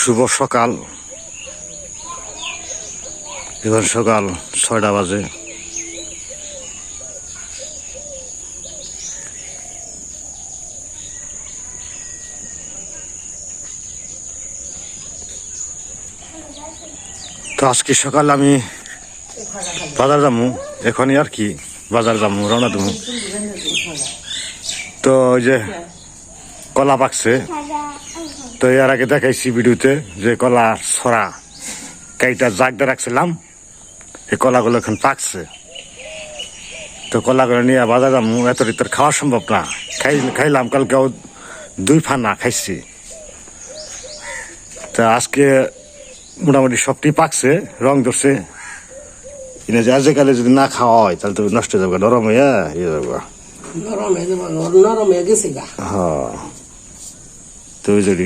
শুভ সকাল। এখন সকাল ছয়টা বাজে। তো আজকে সকাল আমি বাজার যাব এখনই আর কি বাজার যাব রওনা দেবো তো ওই যে কলা পাকছে। তো এর আগে দেখাইছি ভিডিওতে যে কলা ছড়া। কাইটা জাগদা রাখছিলাম এই কলাগুলো এখন পাকছে। তো কলাগুলো নিয়ে বাজার যাব এত রিতর খাওয়া সম্ভব না। খাই খাইলাম কালকেও দুই ফানা খাইছি। তা আজকে মোটামুটি সবটি পাকছে রং ধরছে। এনে যে আজকালে যদি না খাওয়া হয় তাহলে তো নষ্ট হয়ে যাবে নরম হয়ে ইয়ে যাবে। নরম হয়ে যাব নরম হয়ে গেছে হ্যাঁ। তো জন্য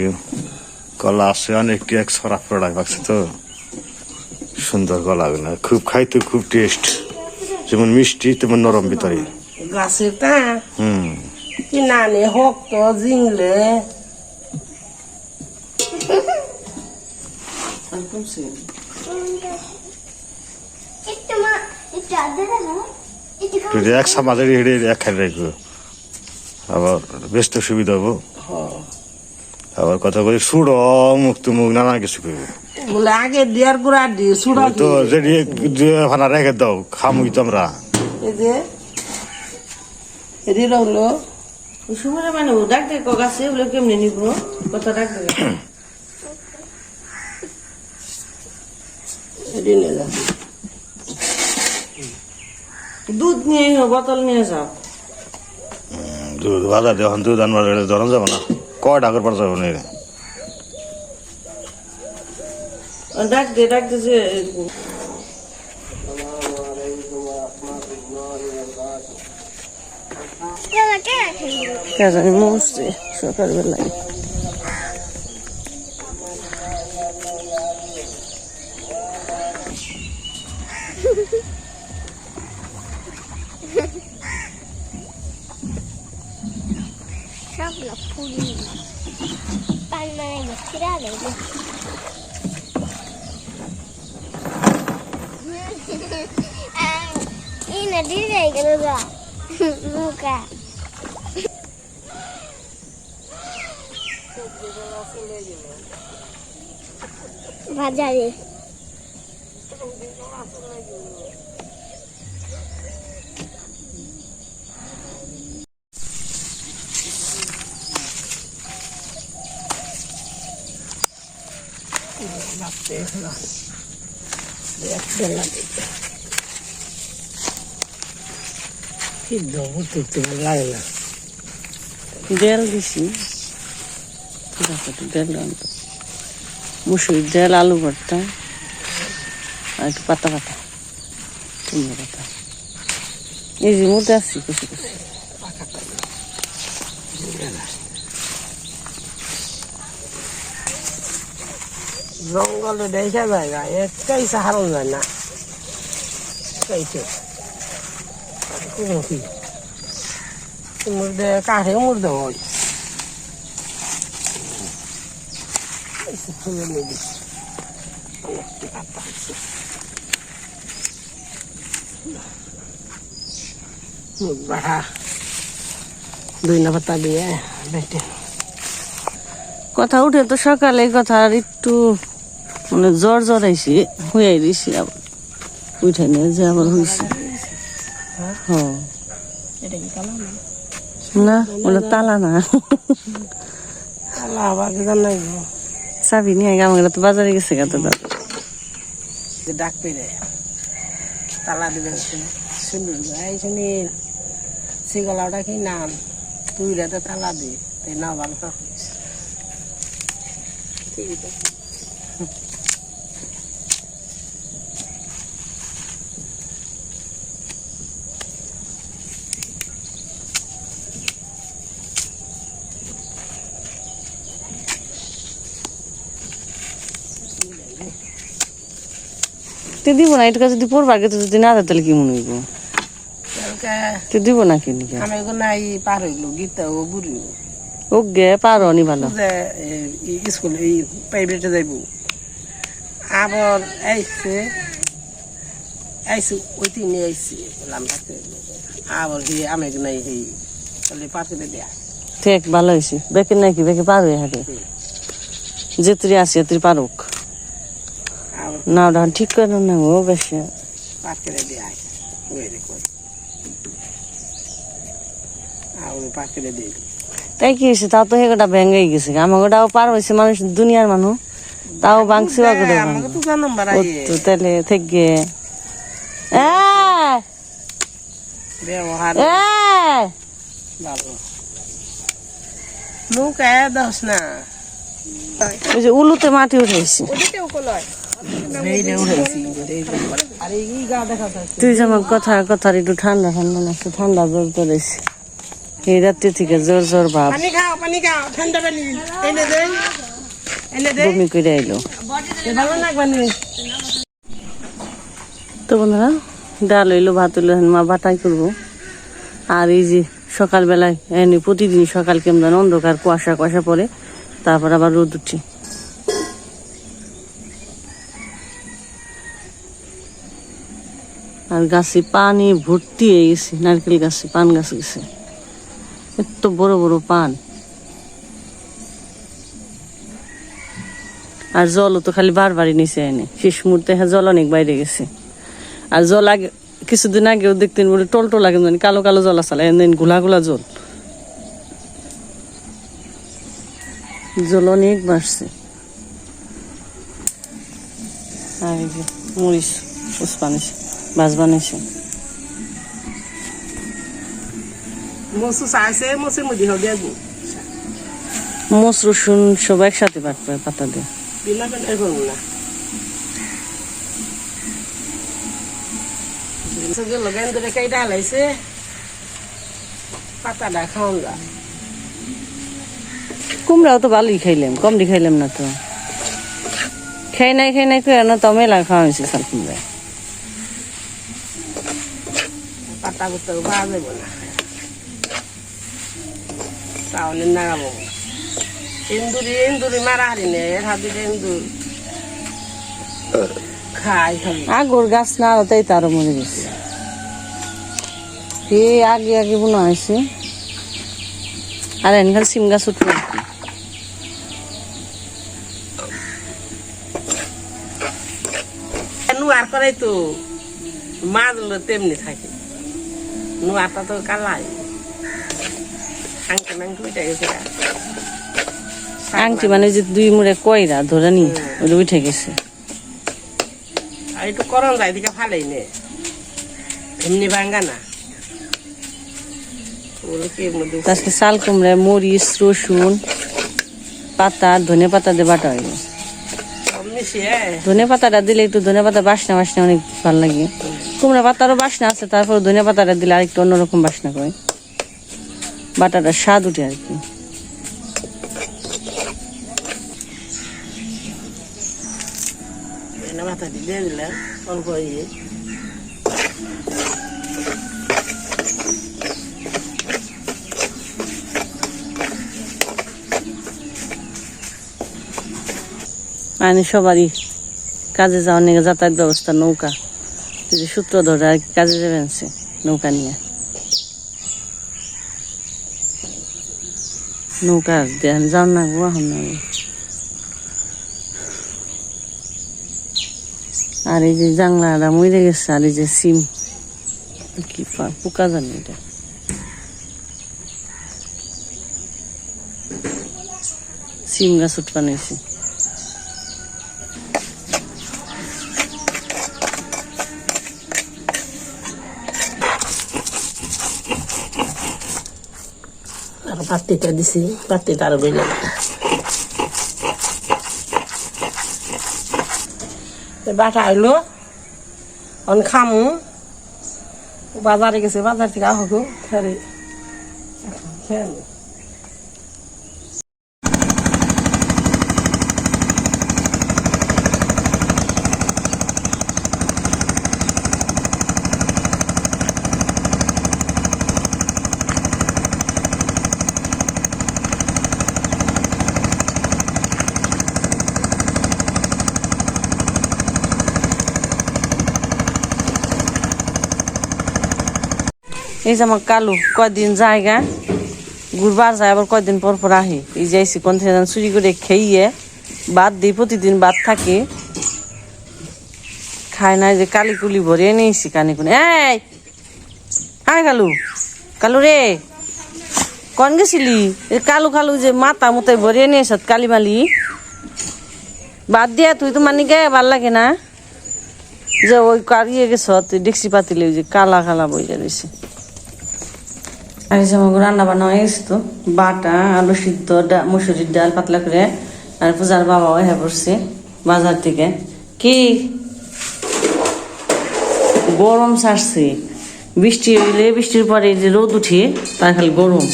কলা আছে অনেকটি এক সরা ফড়াই পাকছে তো। সুন্দর কলা গুলো খুব খাইতে খুব টেস্ট যেমন মিষ্টি তেমন নরম ভিতরে। গাছেটা? হুম। কি নানি হোক তো জিংলে এক সামাজের হেঁটে এক খাই রাখব। আবার বেশ তো সুবিধা হব। আবার কথা বলি সুড় মুক্ত মুখ নানা কিছু বলে আগে দিয়ার গুড়া দি সুড়া তো যদি যে ফানা রেখে দাও খামুই তো আমরা। এই যে এদি রইল। সুমনে মানে বলে কেমনে নিব? কথা এদি দুধ নিয়ে বোতল নিয়ে যাও। দুধ বাজার যখন দুধ আনবার ধরন যাব না। কয় ডাকর পর যাব না এরা? ডাক দে ডাক দে যে কলা কে রাখেন কে জানি মরছে সকালবেলায় সব লোক পুরি পান মানে গেছিরা দেবে এই নদী যাই গেল গা মুখা কি দেবো তুলতে লাগে না। ডেল দিছি। ডেল আনতো মুসুর ডেল আলু ভর্তা আর একটু পাতা পাতা কুমড়ো পাতা। এই যে মধ্যে আসছি কুচি কুচি জঙ্গলে দেখা যায় না একটাই সাহারণ যায় না। দুই না পাতা দিয়ে কথা উঠে তো সকালে কথা আর একটু মানে জ্বর জ্বর আইসি হুয়াই দিছি আবার। উঠে নিয়ে যে আবার হয়েছে হ্যাঁ। না? ওটা তালা না। চাবি নিয়ে গেলে তো বাজারে গেছে গা তো যে ডাক পেরে তালা দিবে শুনুন এই শুনি সিগলাটা কি নাম? তুই রাতে তালা দি তাই না ভালো করিস তে দিব না এটা যদি পড়বার গেছে যদি না তাহলে কি মনে হইব? তে দিব না কি নিকে? আমি নাই পার হইল গীতা ও বুড়ি ও। গে পারো নি ভালো। যে স্কুল এই প্রাইভেটে যাইব। আবার আইসে আইসে ওই তিনে বললাম তাকে আবার দিয়ে আমি নাই এই তাহলে পার্কে দেয়া। ঠিক ভালো হয়েছে বেকে নাকি বেকে পারো হাতে যেতুরি আসি এতুরি পারুক। না ওটা ঠিক করে না ও বেশি। পার্কে দেয়া ওই রে কই। আবার পার্কে দিয়ে তাই কি হয়েছে? তাও তো হেগোটা ভেঙে গেছে। আমার গোটাও পার হয়েছে মানুষ দুনিয়ার মানুষ। তাও বাংছি বা করে আমাকে তো তাহলে থেকে এ! ব্যবহার। এ! ভালো নৌকা দশ না। ওই যে উলুতে মাটি উঠেছি তুই যে আমার কথা কথার একটু ঠান্ডা ঠান্ডা না একটু ঠান্ডা জোর করেছি এই রাত্রি থেকে জোর জোর ভাব বমি করে আইলো তো বন্ধুরা ডাল হইল ভাত হইল মা বাটাই করব আর এই যে সকালবেলায় এনে প্রতিদিন সকাল কেমন অন্ধকার কুয়াশা কুয়াশা পড়ে তারপর আবার রোদ উঠছে আর গাছে পানি ভর্তি হয়ে গেছে, নারকেল গাছে, পান গাছ গেছে। এত বড় বড় পান। আর জলও তো খালি বারবারই নিচে এনে শেষ মুহূর্তে হ্যাঁ জল অনেক বাইরে গেছে। আর জল আগে, কিছুদিন আগেও দেখতেন বলে টলটো লাগে জানি কালো কালো জল আসালে এনে গুলা গুলা জল। জল অনেক বাড়ছে। আর এই বানিয়েছে বাস বানিয়েছে মসু রসুন সব একসাথে বাটবে পাতা দিয়ে। কুমড়াও তো ভালোই খাইলাম কমটি খাইলাম না তো। খাই নাই খাই নাই করে না তো মেলা খাওয়া হয়েছে সাল কুমড়া পাতা করতে পাওয়া যাব না তাহলে নাগাবো ইন্দুরি ইন্দুরি মারা হারি নে ইন্দুর। খাই আগর গাছ না তাই তারও মরে গেছে। এই আগে আগে বোনা হয়েছে। আর এনখান সিম গাছ উঠবে আর করে তো মাছগুলো তেমনি থাকে। তো কালাই আংটি মাংটি উঠে গেছে আংটি মানে যে দুই মুড়ে কয়রা ধরে নি ওটা উঠে গেছে আর একটু যায় ফালাই নে এমনি ভাঙ্গা না আজকে চাল কুমড়া মরিচ রসুন পাতা ধনে পাতা দিয়ে বাটা হয়ে ধনে পাতাটা দিলে একটু ধনে পাতা বাসনা বাসনা অনেক ভালো লাগে কুমড়া পাতারও বাসনা আছে তারপর ধনে পাতাটা দিলে আরেকটু অন্যরকম বাসনা করে। বাটাটা স্বাদ উঠে আর কি। দিয়ে অল্প ইয়ে মানে সবারই কাজে যাওয়ার নিয়ে যাতায়াত ব্যবস্থা নৌকা। এই সূত্র ধরে আর কাজে যাবেন নৌকা নিয়ে। নৌকা দেন যান না গো, এখন আর এই যে জাংলাটা মরে গেছে, আর এই যে সিম, কি পোকা জানি এটা। সিম গাছ আর পাত্তিটা দিছি পাত্রিটা আরও বেলে বাটা হইল অন খামু। বাজারে গেছে, বাজার থেকে আহ খেয়ে এই যে আমার কালু, কয়দিন জায়গা ঘুরবার যায়, আবার কয়দিন পর পর আহি। এই যে আইসি কোন থেকে চুরি করে খেয়ে বাদ দিই, প্রতিদিন বাদ থাকি। খায় না যে কালি কুলি ভরে নিয়েছি কানে কুনি এই! হাই কালু কালু রে! কন গেছিলি? কালু কালু যে মাথা মতো ভরে নিয়েছ কালি মালি। বাদ দিয়া, তুই তো মানি গে ভালো লাগে না। যে ওই কারিয়ে গেছ, তুই ডেক্সি পাতিলে ওই যে কালা কালা বই যা রয়েছে আর আমাকে রান্না বান্না হয়ে গেছে তো বাটা আলু সিদ্ধ মুসুরির ডাল পাতলা করে আর পূজার বাবাও হ্যাঁ পড়ছে বাজার থেকে। কি? গরম ছাড়ছে। বৃষ্টি হইলে বৃষ্টির পরে যে রোদ উঠে তার খালি গরম।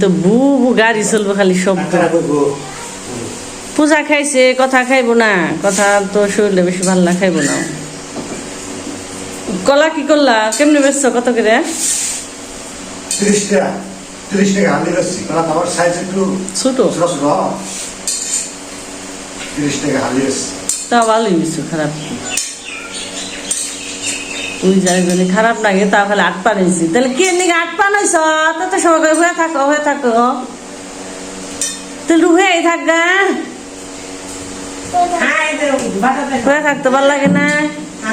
তো বু বু গাড়ি চলবে খালি শব্দ পূজা খাইছে কথা খাইবো না। কথা তো শরীরে বেশি ভালো না খাইবো না। কলা কি করলা? কেমনি বেচছো? কত করে? তিরিশ টাকা। তিরিশ টাকা হালি বেশি কারণ আমার সাইজ একটু ছোট? ছোট ছোট। তিরিশ টাকা হালি বেশি তা ভালোই বেশি খারাপ। জায়গায় খারাপ লাগে তা খালি আট পা নিয়েছি তাহলে কে নিকে আট পা নাইছ সময় করে হয়ে থাকো হয়ে থাকো। তাহলে হয়ে থাক গা। হয়ে থাকতে ভালো লাগে না।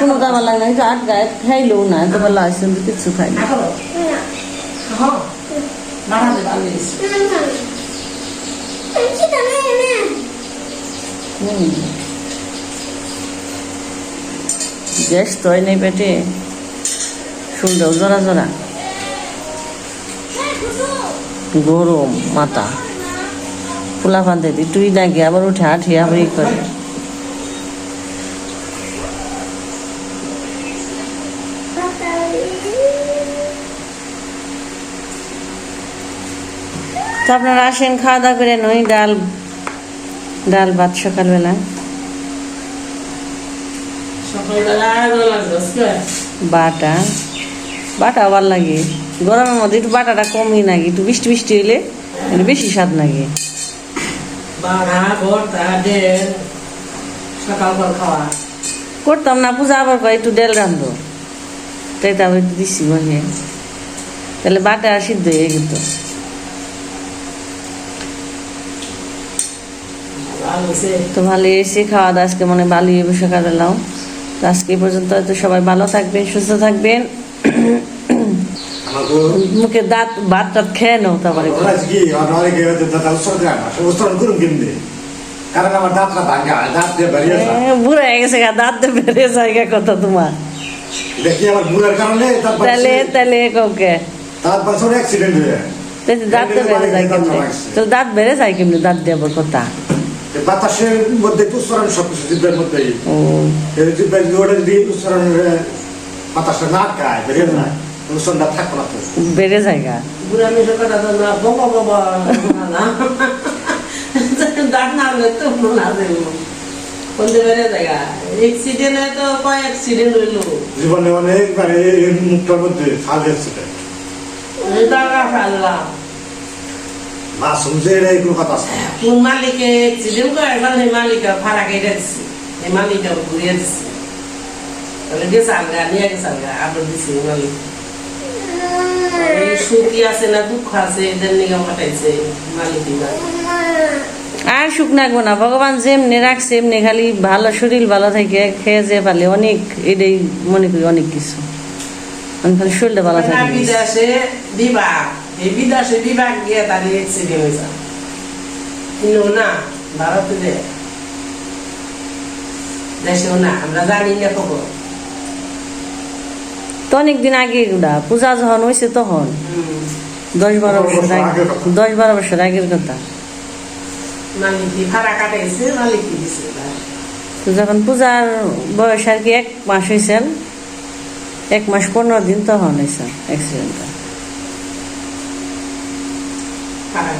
কোনো ভালো লাগে না একটু আট গায়ে খাইলেও না ভালো আসছে কিন্তু কিচ্ছু খাই না গ্যাস তো হয় নাই পেটে। শুনলেও জোরা জোরা। গরম মাথা। ফুলা দিই তুই নাকি আবার উঠে আঠি আবার ই করে। তো আপনারা আসেন খাওয়া দাওয়া করে নই ডাল ডাল ভাত সকালবেলা। বাটা বাটা আবার লাগে। গরমের মধ্যে একটু বাটাটা কমই লাগে একটু বৃষ্টি বৃষ্টি হইলে একটু বেশি স্বাদ লাগে। করতাম না পূজা আবার কয় একটু ডেল রান্ধো। তাই তো আবার দিচ্ছি বসে। তাহলে বাটা সিদ্ধ হয়ে গেত। তো ভালো এসে খাওয়া দাওয়া আজকে মনে ভালোই হবে সকালবেলাও তো আজকে পর্যন্ত হয়তো সবাই ভালো থাকবেন সুস্থ থাকবেন। মুখে দাঁত ভাত টাত খেয়ে নাও তারপরে। কারণ আমার দাঁতটা দাঁত দিয়ে বেরিয়ে যায় হয়ে গেছে দাঁত দিয়ে বেড়ে জায়গা কথা তোমার। দেখি আমার বুড়ার কারণে তাহলে তাহলে কাউকে। তারপর সব অ্যাক্সিডেন্ট হয়ে যায়। তাহলে দাঁত তো বেড়ে যায় কেমনি তো দাঁত বেড়ে যায় কেমনি দাঁত দিয়ে কথা। বাতাসের মধ্যে উচ্চারণ সব কিছু জিব্বের মধ্যেই ও এই জিব্বের ওটা যদি উচ্চারণের বাতাসটা না খায় বেরিয়ে উচ্চারণটা না বেড়ে যায় গা জীবনে অনেকবার মুখটার মধ্যে ফাল এসেছে টাকা ফেললাম এটা এগুলো কথা আছে? কোন মালিকে অ্যাক্সিডেন্ট করে একবার সেই মালিকা ভাড়া কেটে দিচ্ছে এই মালিকা ঘুরিয়ে দিচ্ছে তাহলে গেছে আলগা নিয়ে গেছে আলগা আবার দিচ্ছে মালিক। সুখী আছে না দুঃখ আছে এদের নিয়ে পাঠাইছে মালিক আর সুখ নাকবো না। ভগবান যেমনি রাখছে এমনি খালি ভালো শরীর ভালো থাকে খেয়ে যে পারলে অনেক এটাই মনে করি অনেক কিছু। আমি খালি শরীরটা ভালো থাকে। বিদেশে বিদেশে বিভাগ গিয়ে তার অ্যাক্সিডেন্ট হয়েছে কিন্তু না ভারতে যে দেশেও না আমরা জানি না খবর। তো অনেকদিন আগে এগুলা পূজা যখন হয়েছে তখন? দশ বারো বছর আগে। দশ বারো বছর আগের কথা। যখন পূজার বয়স আর কি এক মাস হয়েছেন এক মাস পনেরো দিন তখন হয়েছে অ্যাক্সিডেন্টটা ভাড়া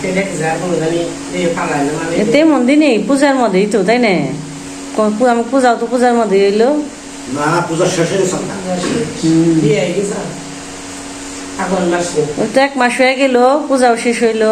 মন্দির নেই পূজার মধ্যেই তো তাই না? আমি পূজাও তো পূজার মধ্যে এলো না পূজা শেষ তো এক মাস হয়ে গেল পূজাও শেষ হইল।